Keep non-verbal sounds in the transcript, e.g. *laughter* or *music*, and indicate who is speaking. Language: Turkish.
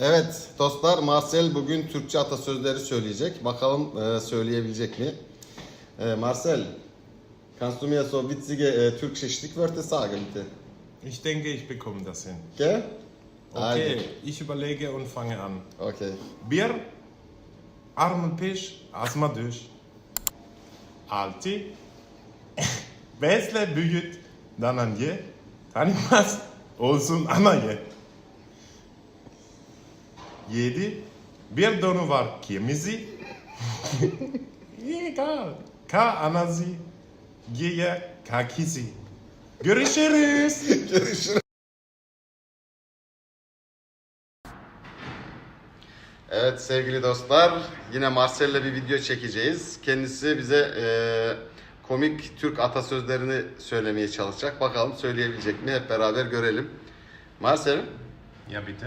Speaker 1: Evet dostlar Marcel bugün Türkçe atasözleri söyleyecek. Bakalım e, söyleyebilecek mi? E, Marcel, kannst du mir so witzige e, türkische Stichwörter sagen bitte?
Speaker 2: Ich denke, ich bekomme das hin.
Speaker 1: Gell?
Speaker 2: Okay, ich überlege und fange an.
Speaker 1: Hadi. Okay.
Speaker 2: Bir armın peş asma düş. Altı *laughs* besle büyüt danan ye. Tanımaz olsun ana ye. Yedi bir donu var kemizi. Egal. Ka anazi. Giye kakisi. Görüşürüz. *laughs*
Speaker 1: Görüşürüz. Evet sevgili dostlar yine Marcel'le bir video çekeceğiz. Kendisi bize e, komik Türk atasözlerini söylemeye çalışacak. Bakalım söyleyebilecek mi hep beraber görelim. Marcel,
Speaker 2: Ja, bitte.